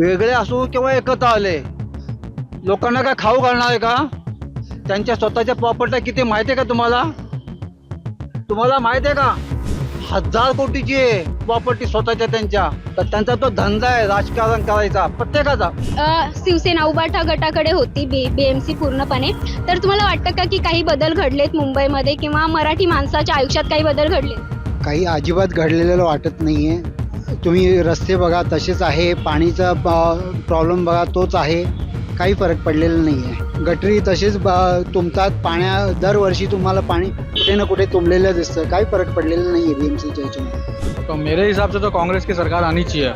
वेगळे असो किंवा एकत्र आले लोकांना काय खाऊ घालणार आहे का? त्यांच्या स्वतःच्या प्रॉपर्टी किती माहिती आहे का तुम्हाला? तुम्हाला माहिती आहे का? हजार कोटीची आहे प्रॉपर्टी स्वतःच्या त्यांच्या. तर त्यांचा तो धंदा आहे राजकारण करायचा प्रत्येकाचा. शिवसेना उबाठा गटाकडे होती बी बीएमसी पूर्णपणे. तर तुम्हाला वाटतं का की काही बदल घडलेत मुंबईमध्ये किंवा मराठी माणसाच्या आयुष्यात काही बदल घडले काही अजिबात घडलेलं वाटत नाही आहे तुम्ही रस्ते बघा तसेच आहे. पाणीचा प्रॉब्लेम बघा तोच आहे. काही फरक पडलेला नाही आहे गटरी तसेच ब- तुंबतात पाण्या दरवर्षी तुम्हाला पाणी कुठे ना कुठे तुंबलेलं दिसतं. काही फरक पडलेला नाही आहे बी एम सीच्या ह्याच्यामध्ये तो मेरे हिसाब से तो कांग्रेस की सरकार आनी चाहिए।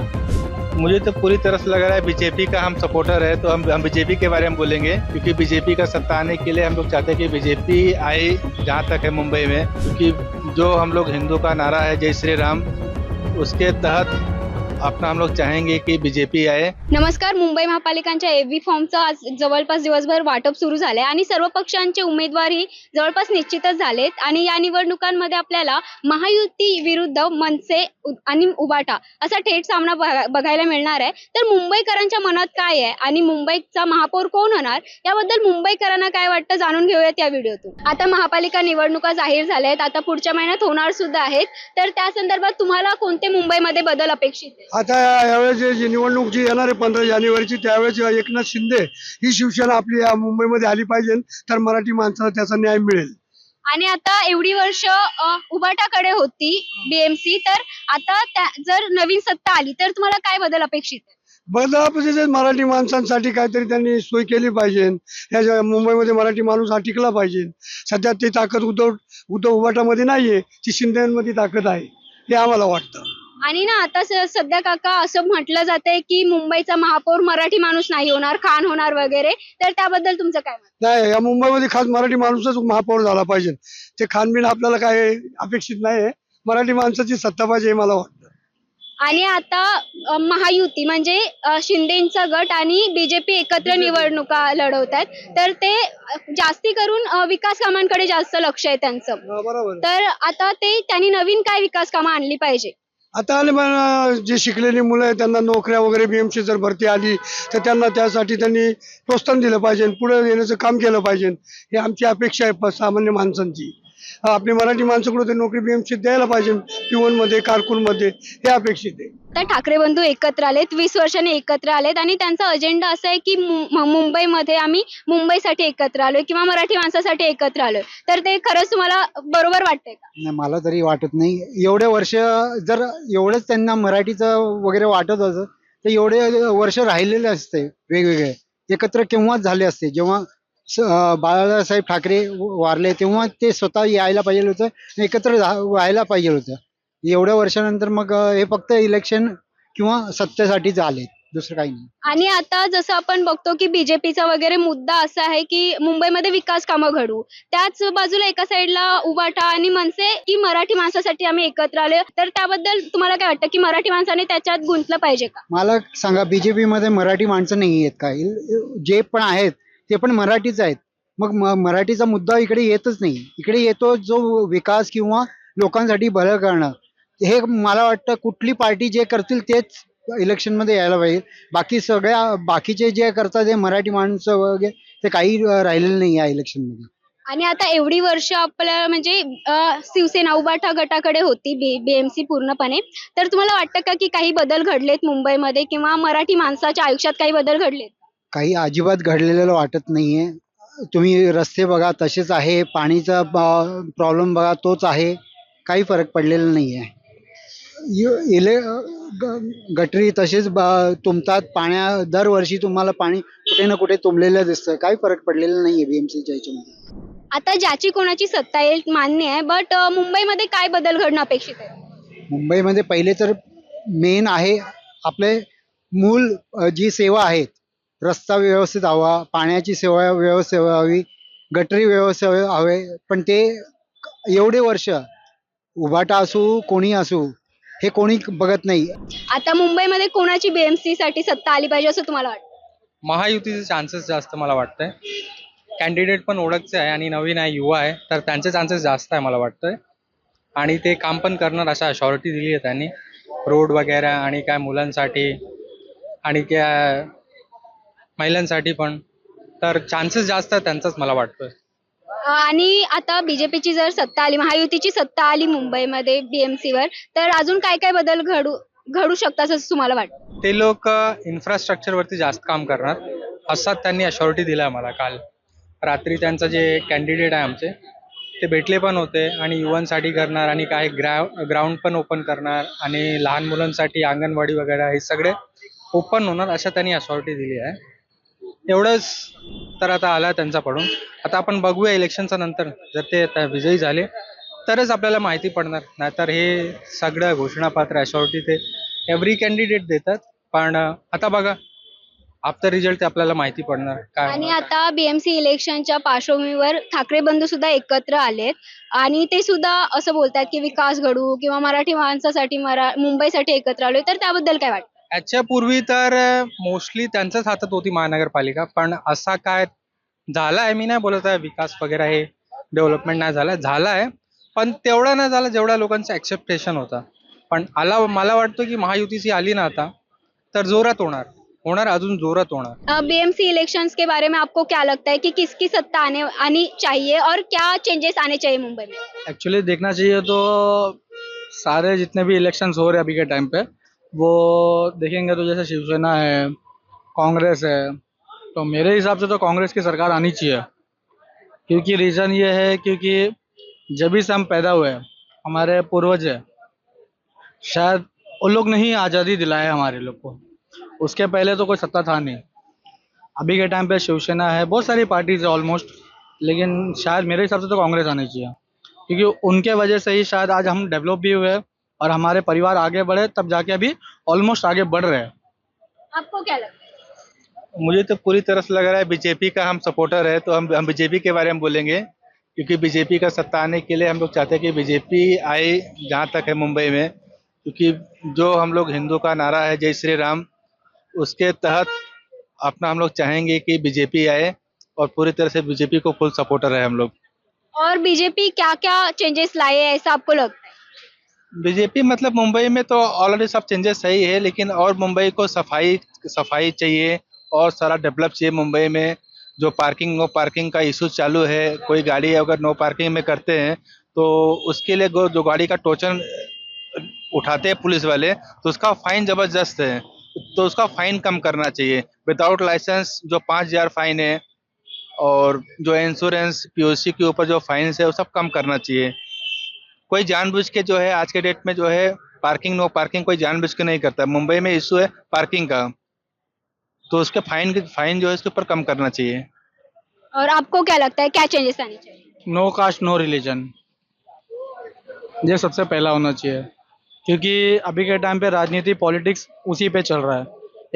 मुझे तो पूरी तरह से लग रहा है बीजेपी का हम सपोर्टर है तो हम हम बीजेपी के बारे में बोलेंगे क्योंकि बीजेपी का सत्ता आने के लिए हम लोग चाहते हैं कि बीजेपी आए जहाँ तक है मुंबई में क्योंकि जो हम लोग हिंदू का नारा है जय श्री राम उसके तहत अपना हम लोग चाहेंगे की बीजेपी आए। नमस्कार मुंबई महापालिकांच्या एव्ही फॉर्मचं आज जवळपास दिवसभर वाटप सुरू झाले आणि सर्व पक्षांचे उमेदवारही जवळपास निश्चितच झालेत आणि या निवडणुकांमध्ये आपल्याला महायुती विरुद्ध मनसे आणि उबाटा असा थेट सामना बघायला मिळणार आहे. तर मुंबईकरांच्या मनात काय आहे आणि मुंबईचा महापौर कोण होणार? याबद्दल मुंबईकरांना काय वाटतं जाणून घेऊयात या व्हिडिओतून. आता महापालिका निवडणुका जाहीर झाल्या आहेत आता पुढच्या महिन्यात होणार सुद्धा आहेत. तर त्या संदर्भात तुम्हाला कोणते मुंबईमध्ये बदल अपेक्षित आता यावेळेस जी- निवडणूक जी येणार आहे पंधरा जानेवारीची त्यावेळेस एकनाथ शिंदे ही शिवसेना आपली या मुंबईमध्ये आली पाहिजे तर मराठी माणसाला त्याचा न्याय मिळेल. आणि आता एवढी वर्ष उभाटाकडे होती बीएमसी तर आता जर नवीन सत्ता आली तर तुम्हाला काय बदल अपेक्षित आहे? बदलापासून मराठी माणसांसाठी काहीतरी त्यांनी सोय केली पाहिजे. या मुंबईमध्ये मराठी माणूस हा टिकला पाहिजे. सध्या ती ताकद उद्धव उद्धव उभाटामध्ये नाहीये ती शिंदेमध्ये ताकद आहे हे आम्हाला वाटतं. आणि ना आता सध्या काका असं म्हटलं जातंय की मुंबईचा महापौर मराठी माणूस नाही होणार खान होणार वगैरे. तर त्याबद्दल तुमचं काय मत? नाही या मुंबईमध्ये खास मराठी माणूसच महापौर झाला पाहिजे. ते खानबिन आपल्याला काय अपेक्षित नाही मराठी माणसाची सत्ता पाहिजे हे मला वाटतं. आणि आता अ, महायुती म्हणजे अ, शिंदेचा गट आणि बीजेपी एकत्र निवडणुका लढवत आहेत तर ते अ, जास्ती करून अ, विकास कामांकडे जास्त लक्ष आहे त्यांचं. हा, बरोबर. तर आता ते त्यांनी नवीन काय विकास कामं आणली पाहिजे? आता आले जे शिकलेली मुलं आहेत त्यांना नोकऱ्या वगैरे बीएमसी जर भरती आली तर त्यांना त्यासाठी त्यांनी प्रोत्साहन दिलं पाहिजे पुढे येण्याचं काम केलं पाहिजे. ही आमची अपेक्षा आहे सामान्य माणसांची. आपली मराठी माणसं कुठं ते नोकरी बीएमसी द्यायला पाहिजे. पिवनमध्ये कारकून मध्ये हे अपेक्षित आहे. तर ठाकरे बंधू एकत्र आलेत वीस वर्षांनी एकत्र आलेत आणि त्यांचा अजेंडा असा आहे की मुंबईमध्ये आम्ही मुंबईसाठी एकत्र आलोय किंवा मराठी माणसासाठी एकत्र आलोय. तर ते खरंच तुम्हाला बरोबर वाटतंय का? नाही मला तरी वाटत नाही. एवढे वर्ष जर एवढंच त्यांना मराठीचं वगैरे वाटत होतं तर एवढे वर्ष राहिलेले असते वेगवेगळे. एकत्र केव्हाच झाले असते. जेव्हा बाळासाहेब ठाकरे वारले तेव्हा ते स्वतः यायला पाहिजे होतं एकत्र व्हायला पाहिजे होतं. एवढ्या वर्षानंतर मग हे फक्त इलेक्शन किंवा सत्तेसाठीच आले दुसरं काही नाही. आणि आता जसं आपण बघतो की बीजेपीचा वगैरे मुद्दा असा आहे की मुंबईमध्ये विकास कामं घडू. त्याच बाजूला एका साईडला उबाटा आणि मनसे की मराठी माणसासाठी आम्ही एकत्र आलोय. तर त्याबद्दल तुम्हाला काय वाटतं की मराठी माणसाने त्याच्यात गुंतलं पाहिजे का? मला सांगा बीजेपी मध्ये मराठी माणसं नाही आहेत का? इल- जे पण आहेत ते पण मराठीच आहेत. मग मराठीचा मुद्दा इकडे येतच नाही. इकडे येतो जो विकास किंवा लोकांसाठी भलं करणं हे मला वाटतं कुठली पार्टी जे करतील तेच इलेक्शनमध्ये यायला पाहिजे. बाकी सगळ्या बाकीचे जे करतात ते मराठी माणसं वगैरे ते काही राहिलेलं नाही या इलेक्शनमध्ये. आणि आता एवढी वर्ष आपल्या म्हणजे शिवसेना उबाठा गटाकडे होती बी बीएमसी पूर्णपणे. तर तुम्हाला वाटतं का की काही बदल घडलेत मुंबईमध्ये किंवा मराठी माणसाच्या आयुष्यात काही बदल घडलेत? काही अजिबात घडलेलं वाटत नाहीये. तुम्ही रस्ते बघा तसेच आहे. पाणीचा प्रॉब्लेम बघा तोच आहे. काही फरक पडलेला नाहीये. य- इले गटरी तसेच ब- तुंबतात पाण्या दरवर्षी तुम्हाला पाणी कुठे ना कुठे तुंबलेलं दिसतं काही फरक पडलेला नाहीये बीएमसीच्या ह्याच्यामध्ये आता ज्याची कोणाची सत्ता येईल मान्य आहे बट मुंबईमध्ये काय बदल घडणं अपेक्षित आहे? मुंबईमध्ये पहिले तर मेन आहे आपले मूल जी सेवा आहेत रस्ता व्यवस्थित हवा पाण्याची सेवा व्यवस्थित व्हावी गटरी व्यवस्थित हवे पण ते एवढे वर्ष उभाटा असू कोणी असू हे कोणी बघत नाही. आता मुंबईमध्ये कोणाची बीएमसी साठी सत्ता आली पाहिजे असं तुम्हाला वाटतं? महायुतीचे चान्सेस जास्त मला वाटतंय. कॅन्डिडेट पण ओळखचे आहे आणि नवीन आहे युवा आहे तर त्यांचे चान्सेस जास्त आहे मला वाटतंय. आणि ते काम पण करणार अशा अशॉरिटी दिली आहे त्यांनी. रोड वगैरे आणि काय मुलांसाठी आणि क्या महिलांसाठी पण. तर चान्सेस जास्त त्यांचाच मला वाटतोय. आणि आता बीजेपीची जर सत्ता आली महायुतीची सत्ता आली मुंबईमध्ये BMC वर तर अजून काय काय बदल घडू घडू शकतात असं तुम्हाला वाटतं? ते लोक इन्फ्रास्ट्रक्चर वरती जास्त काम करणार असा त्यांनी अशॉरिटी दिला मला काल. रात्री त्यांचं जे कॅन्डिडेट आहे आमचे ते भेटले पण होते आणि युवांसाठी करणार आणि काही ग्राउ ग्राउंड पण ओपन करणार आणि लहान मुलांसाठी अंगणवाडी वगैरे हे सगळे ओपन होणार अशा त्यांनी अशॉरिटी दिली आहे. एवढंच तर आता आला त्यांचा पडून. आता आपण बघूया इलेक्शनच्या नंतर जर ते आता विजयी झाले तरच आपल्याला माहिती पडणार. नाहीतर हे सगळं घोषणापात्र अशॉरिटी ते एव्हरी कॅन्डिडेट देतात. पण आता बघा आफ्टर रिझल्ट ते आपल्याला माहिती पडणार. काय आणि आता बीएमसी इलेक्शनच्या पार्श्वभूमीवर ठाकरे बंधू सुद्धा एकत्र आलेत. आणि ते सुद्धा असं बोलतात की विकास घडू किंवा मराठी माणसासाठी मरा मुंबईसाठी एकत्र आलोय. तर त्याबद्दल काय वाटतं? याच्या पूर्वी तर मोस्टली त्यांच्याच हातात होती महानगरपालिका पण असा काय झाला आहे मी नाही बोलत आहे विकास वगैरे हे डेव्हलपमेंट नाही झालं झाला आहे पण तेवढा नाही झाला जेवढ्या लोकांचं ऍक्सेप्टेशन होता. पण आला मला वाटतं की महायुतीची आली ना आता तर जोरात होणार होणार अजून जोरात होणार. बीएमसी इलेक्शंस के बारे में आपको क्या लगता है कि किसकी सत्ता आने आनी चाहिए और क्या चेंजेस आने चाहिए मुंबई में? एक्चुअली देखना चाहिए तो सारे जितने भी इलेक्शंस हो रहे हैं अभी के टाइम पे वो देखेंगे तो जैसे शिवसेना है, कांग्रेस है तो मेरे हिसाब से तो कांग्रेस की सरकार आनी चाहिए। क्योंकि रीज़न ये है, क्योंकि जब से हम पैदा हुए, हमारे पूर्वज है, शायद उन लोग ने ही आज़ादी दिलाए हमारे लोग को। उसके पहले तो कोई सत्ता था नहीं। अभी के टाइम पे शिवसेना है, बहुत सारी पार्टीज़ है ऑलमोस्ट लेकिन शायद मेरे हिसाब से तो कांग्रेस आनी चाहिए। क्योंकि उनके वजह से ही शायद आज हम डेवलप भी हुए और हमारे परिवार आगे बढ़े तब जाके अभी ऑलमोस्ट आगे बढ़ रहे हैं। आपको क्या लगता है? मुझे तो पूरी तरह से लग रहा है बीजेपी का हम सपोर्टर है तो हम हम बीजेपी के बारे में बोलेंगे क्योंकि बीजेपी का सत्ता आने के लिए हम लोग चाहते हैं कि बीजेपी आए जहाँ तक है मुंबई में क्योंकि जो हम लोग हिंदू का नारा है जय श्री राम उसके तहत अपना हम लोग चाहेंगे कि बीजेपी आए और पूरी तरह से बीजेपी को फुल सपोर्टर है हम लोग। और बीजेपी क्या क्या चेंजेस लाए ऐसा आपको लगता है बीजेपी मतलब मुंबई में तो ऑलरेडी सब चेंजेस सही है, लेकिन और मुंबई को सफ़ाई सफ़ाई चाहिए और सारा डेवलप चाहिए मुंबई में। जो पार्किंग नो पार्किंग का इशू चालू है, कोई गाड़ी अगर नो पार्किंग में करते हैं तो उसके लिए जो गाड़ी का टोचन उठाते हैं पुलिस वाले तो उसका फाइन ज़बरदस्त है। तो उसका फाइन कम करना चाहिए। विदाउट लाइसेंस जो पाँच हज़ार फाइन है, और जो इंश्योरेंस पीओसी के ऊपर जो फाइन्स है, वो सब कम करना चाहिए। कोई जानबूझ के जो है आज के डेट में जो है पार्किंग नो पार्किंग कोई जानबूझ के नहीं करता। मुंबई में इशू है पार्किंग का। तो उसके फाइन फाइन जो है इसके ऊपर कम करना चाहिए। और आपको क्या लगता है क्या चेंजेस आने चाहिए? नो कास्ट नो रिलीजन ये सबसे पहला होना चाहिए। क्योंकि अभी के टाइम पे राजनीति पॉलिटिक्स उसी पे चल रहा है।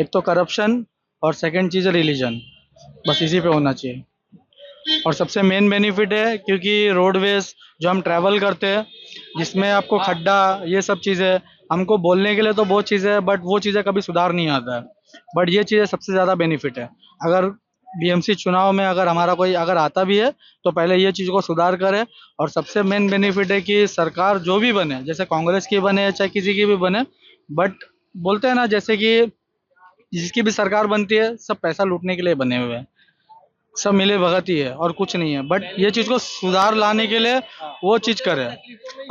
एक तो करप्शन और सेकंड चीज़ है रिलीजन बस इसी पे होना चाहिए। और सबसे मेन बेनिफिट है क्योंकि रोडवेज़ जो हम ट्रैवल करते हैं, जिसमें आपको खड्डा, ये सब चीज़ें, हमको बोलने के लिए तो बहुत चीज़ें है बट वो चीज़ें कभी सुधार नहीं आता है। बट ये चीज़ें सबसे ज़्यादा बेनिफिट है। अगर बीएमसी चुनाव में अगर हमारा कोई अगर आता भी है तो पहले ये चीज़ को सुधार करे। और सबसे मेन बेनिफिट है कि सरकार जो भी बने, जैसे कांग्रेस की बने, चाहे किसी की भी बने बट बोलते हैं ना, जैसे कि जिसकी भी सरकार बनती है, सब पैसा लूटने के लिए बने हुए हैं। सब मिले भगत ही है और कुछ नहीं है। बट ये चीज़ को सुधार लाने के लिए वो चीज़ करे।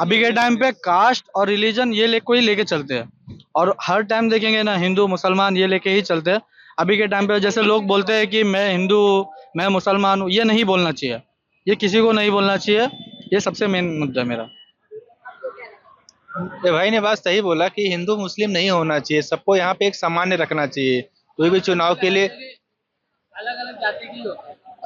अभी के टाइम पे कास्ट और रिलीजन ये ले कोई लेके चलते हैं। और हर टाइम देखेंगे ना हिंदू मुसलमान ये लेके ही चलते हैं। अभी के टाइम पे जैसे लोग बोलते हैं कि मैं हिंदू मैं मुसलमान हूँ ये नहीं बोलना चाहिए। ये किसी को नहीं बोलना चाहिए। ये सबसे मेन मुद्दा है मेरा। ये भाई ने बात सही बोला कि हिंदू मुस्लिम नहीं होना चाहिए। सबको यहाँ पे एक सामान्य रखना चाहिए। कोई भी चुनाव के लिए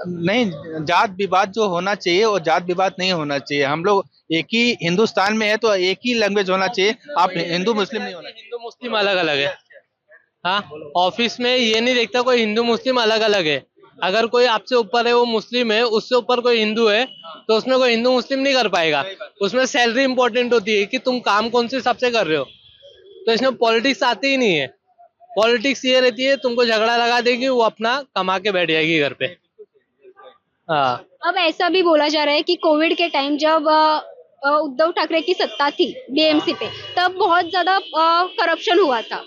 नहीं, जात विवाद जो होना चाहिए, वो जात विवाद नहीं होना चाहिए। हम लोग एक ही हिंदुस्तान में है तो एक ही लैंग्वेज होना चाहिए। आप हिंदू, मुस्लिम नहीं होना हिंदू, मुस्लिम अलग अलग है। हाँ ऑफ़िस में ये नहीं देखता कोई हिंदू, मुस्लिम अलग अलग है। अगर कोई आपसे ऊपर है, वो मुस्लिम है, उससे ऊपर कोई हिंदू है तो उसमें कोई हिंदू, मुस्लिम नहीं कर पाएगा। उसमें सैलरी इंपॉर्टेंट होती है कि तुम काम कौन से हिसाब से कर रहे हो। तो इसमें पॉलिटिक्स आती ही नहीं है। पॉलिटिक्स ये रहती है, तुमको झगड़ा लगा देगी, वो अपना कमा के बैठ जाएगी घर पे। हाँ। अब ऐसा भी बोला जा रहा है कि कोविड के टाइम जब अ, अ, उद्धव ठाकरे की सत्ता थी बीएमसी पे तब बहुत ज़्यादा करप्शन हुआ था।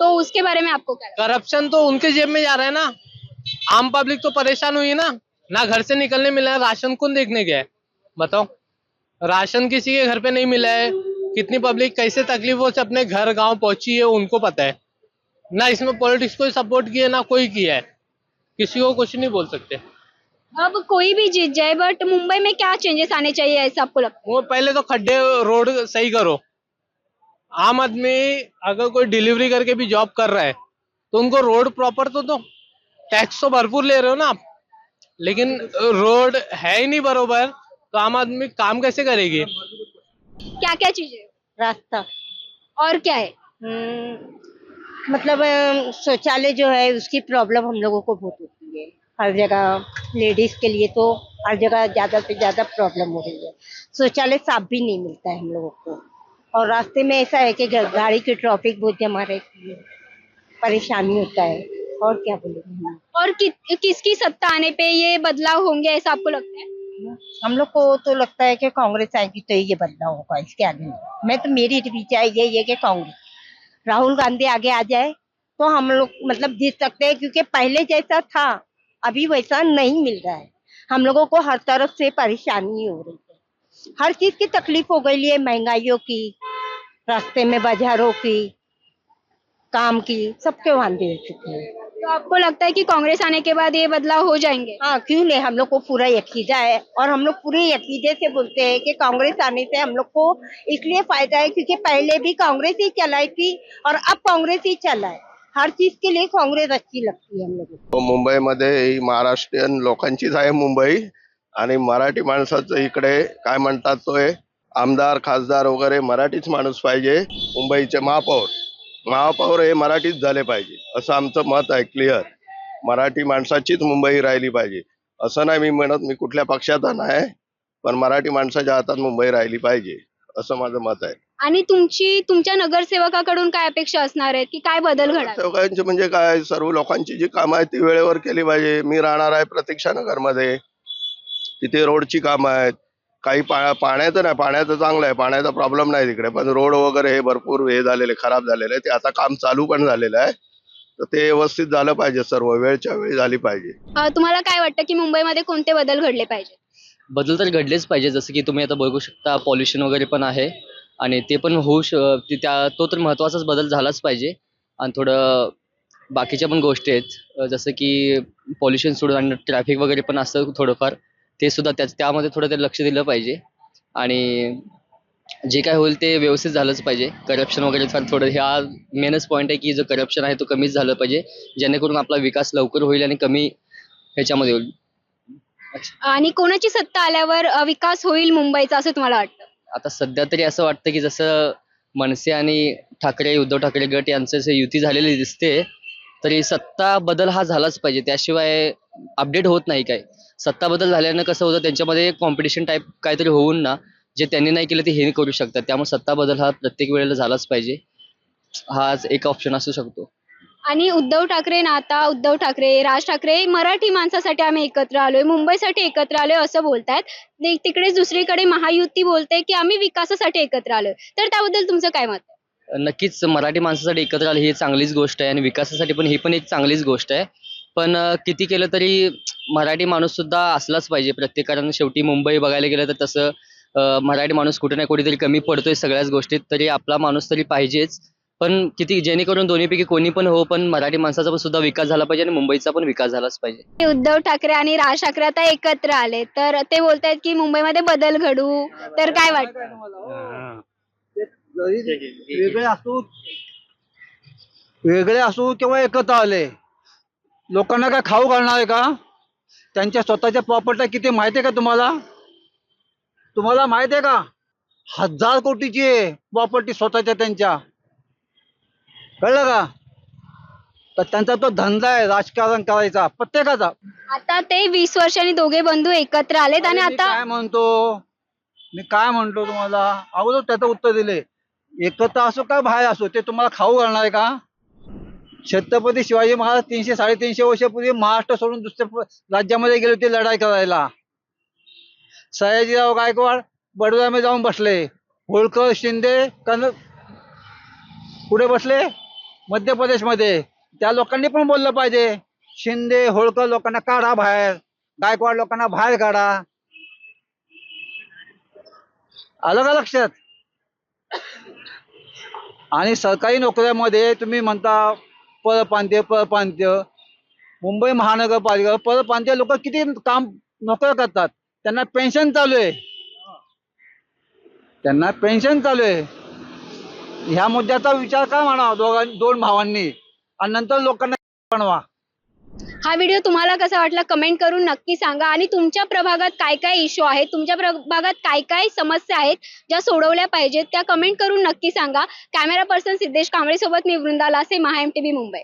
तो उसके बारे में आपको क्या लगता करप्शन तो उनके जेब में जा रहा है ना। आम पब्लिक तो परेशान हुई ना। ना घर से निकलने मिला है राशन कौन देखने गया है? बताओ। राशन किसी के घर पे नहीं मिला है। कितनी पब्लिक कैसे तकलीफों से अपने घर गाँव पहुँची है उनको पता है। ना इसमें पॉलिटिक्स को सपोर्ट किया है ना कोई किया है। किसी को कुछ नहीं बोल सकते। है अब कोई भी जीत जाए बट मुंबई में क्या चेंजेस आने चाहिए ऐसा आपको लगता है? वो पहले तो खड्डे रोड सही करो। आम आदमी अगर कोई डिलीवरी करके भी जॉब कर रहा है तो उनको रोड प्रॉपर तो दो। टैक्स तो भरपूर ले रहे हो ना आप। लेकिन रोड है ही नहीं बरोबर तो आम आदमी काम कैसे करेगी? क्या क्या चीज़? है रास्ता। और क्या है? हम्म, मतलब शौचालय जो है उसकी प्रॉब्लम हम लोगों को बहुत होती है। हर जगह लेडीज़ के लिए तो हर जगह ज़्यादा से ज़्यादा प्रॉब्लम हो रही है। शौचालय साफ़ भी नहीं मिलता है हम लोगों को। और रास्ते में ऐसा है कि गाड़ी की ट्रैफ़िक बहुत जमा रहती है परेशानी होता है। और क्या बोलेंगे और कि, किसकी सत्ता आने पे ये बदलाव होंगे ऐसा आपको लगता है? हम लोग को तो लगता है कि कांग्रेस आएगी तो ये बदलाव होगा इसके आगे। मैं तो मेरी विचार यही है कि कांग्रेस राहुल गांधी आगे आ जाए तो हम लोग मतलब जीत सकते हैं क्योंकि पहले जैसा था। अभी वैसा नहीं मिल रहा है। हम लोगों को हर तरफ़ से परेशानी हो रही है। हर चीज़ की तकलीफ़ हो गई है महंगाइयों की रास्ते में बाजारों की काम की सबके वांदे दे चुके हैं। तो आपको लगता है कि कांग्रेस आने के बाद ये बदलाव हो जाएँगे? हाँ क्यों नहीं? हम लोग को पूरा यकीदा है और हम लोग पूरे यकीदे से बोलते हैं कि कांग्रेस आने से हम लोग को इसलिए फ़ायदा है क्योंकि पहले भी कांग्रेस ही चलाई थी और अब कांग्रेस ही चला है। हर चीज के लिए कांग्रेस अच्छी लगती है हम लोग मुंबईमध्ये ही महाराष्ट्रीयन लोकांचीच आहे मुंबई आणि मराठी माणसाचं इकडे काय म्हणतात तो आमदार खासदार वगैरे मराठीच माणूस पाहिजे मुंबईचे महापौर. महापौर हे मराठीच झाले पाहिजे असं आमचं मत आहे क्लिअर मराठी माणसाचीच मुंबई राहिली पाहिजे. असं नाही मी म्हणत मी कुठल्या पक्षाचा नाही पण मराठी माणसाच्या हातात मुंबई राहिली पाहिजे असं माझं मत आहे. आणि तुमची तुमच्या नगरसेवकाकडून काय अपेक्षा असणार आहेत? की काय बदल घडावे सेवकांचे म्हणजे काय? सर्व लोकांची जी कामं आहेत ती वेळेवर केली पाहिजे. मी राहणार आहे प्रतीक्षा नगरमध्ये. तिथे रोडची कामं आहेत. काही पा पाण्याचं नाही. पाण्याचं चांगलं आहे. पाण्याचा प्रॉब्लेम नाही तिकडे. पण रोड वगैरे हे भरपूर हे झालेले खराब झालेले आहे. ते आता काम चालू पण झालेलं आहे. तर ते व्यवस्थित झालं पाहिजे सर्व. वेळच्या वेळी झाली पाहिजे. अं, तुम्हाला काय वाटतं की मुंबईमध्ये कोणते बदल घडले पाहिजे बदल तर घडलेच पाहिजे जसं की तुम्ही आता बघू शकता पॉल्युशन वगैरे पण आहे. आणि ते पण होऊ श ते त्या तो तर महत्त्वाचाच बदल झालाच पाहिजे. आणि थोडं बाकीच्या पण गोष्टी आहेत. जसं की पॉल्युशन सोडून आणि ट्रॅफिक वगैरे पण असतं थोडंफार. ते सुद्धा त्या त्यामध्ये थोडं ते लक्ष दिलं पाहिजे. आणि जे काय होईल ते व्यवस्थित झालंच पाहिजे. करप्शन वगैरे फार थोडं ह्या मेनच पॉईंट आहे की जो करप्शन आहे तो कमीच झालं पाहिजे. जेणेकरून आपला विकास लवकर होईल आणि कमी ह्याच्यामध्ये होईल. आणि कोणाची सत्ता आल्यावर विकास होईल मुंबईचा असं तुम्हाला वाटतं? आता सध्या तरी असं वाटतं की जसं मनसे आणि ठाकरे उद्धव ठाकरे गट यांचं जे युती झालेली दिसते तरी सत्ता बदल हा झालाच पाहिजे. त्याशिवाय अपडेट होत नाही काय सत्ता बदल झाल्यानं कसं होतं त्यांच्यामध्ये कॉम्पिटिशन टाईप काहीतरी होऊन ना जे त्यांनी नाही केलं ते हे करू शकतात. त्यामुळे सत्ता बदल हा प्रत्येक वेळेला झालाच पाहिजे. हाच एक ऑप्शन असू शकतो. आणि उद्धव ठाकरे ना आता उद्धव ठाकरे राज ठाकरे मराठी माणसासाठी आम्ही एकत्र आलोय मुंबईसाठी एकत्र आलोय असं बोलतायत. तिकडे दुसरीकडे महायुती बोलते की आम्ही विकासासाठी एकत्र आलोय. तर त्याबद्दल तुमचं काय मत नक्कीच मराठी माणसासाठी एकत्र आलं ही चांगलीच गोष्ट आहे आणि विकासासाठी पण ही पण एक चांगलीच गोष्ट आहे. पण किती केलं तरी मराठी माणूस सुद्धा असलाच पाहिजे प्रत्येकानं शेवटी मुंबई बघायला गेलं तर तसं मराठी माणूस कुठे ना कुठेतरी कमी पडतोय सगळ्याच गोष्टीत तरी आपला माणूस तरी पाहिजेच. पण किती जेणेकरून दोन्हीपैकी कोणी पण हो पण मराठी माणसाचा पण सुद्धा विकास झाला पाहिजे आणि मुंबईचा पण विकास झालाच पाहिजे. उद्धव ठाकरे आणि राज ठाकरे आता एकत्र आले तर ते बोलतायत की मुंबईमध्ये बदल घडू तर काय वाटतं? वेगळे असू वेगळे असू किंवा एकत्र आले लोकांना काय खाऊ घालणार आहे का? त्यांच्या स्वतःच्या प्रॉपर्टी किती माहिती आहे का तुम्हाला? तुम्हाला माहिती आहे का? हजार कोटीची आहे प्रॉपर्टी स्वतःच्या त्यांच्या. कळलं का? तर त्यांचा तो धंदा आहे राजकारण करायचा प्रत्येकाचा. आता ते वीस वर्षांनी दोघे बंधू एकत्र आलेत आणि मी आता काय म्हणतो? मी काय म्हणतो तुम्हाला? अगोदर त्याचं उत्तर दिले. एकत्र असो का बाहेर असो ते तुम्हाला खाऊ घालणार आहे का? छत्रपती शिवाजी महाराज तीनशे साडेतीनशे वर्षापूर्वी महाराष्ट्र सोडून दुसऱ्या प- राज्यामध्ये गेले होते लढाई करायला. सयाजीराव गायकवाड बडोद्यामध्ये जाऊन बसले. होळकर शिंदे कन कुठे बसले? मध्य प्रदेशमध्ये त्या लोकांनी पण बोललं पाहिजे. शिंदे होळकर लोकांना काढा बाहेर. गायकवाड लोकांना बाहेर काढा. आलं का लक्षात? आणि सरकारी नोकऱ्यामध्ये तुम्ही म्हणता परप्रांतीय परप्रांतीय. मुंबई महानगरपालिका परप्रांतीय लोक किती काम नोकऱ्या करतात? त्यांना पेन्शन चालू आहे. त्यांना पेन्शन चालू आहे. ह्या मुद्द्याचा विचार का म्हणावा दोघां दोन भावांनी. आणि नंतर लोकांना बनवा. हा व्हिडिओ तुम्हाला कसा वाटला कमेंट करून नक्की सांगा. आणि तुमच्या प्रभागात काय काय इश्यू आहेत? तुमच्या प्रभागात काय काय समस्या आहेत ज्या सोडवल्या पाहिजेत त्या कमेंट करून नक्की सांगा. कॅमेरा पर्सन सिद्धेश कांबळे सोबत मी वृंदा लासे महा एम टी मुंबई.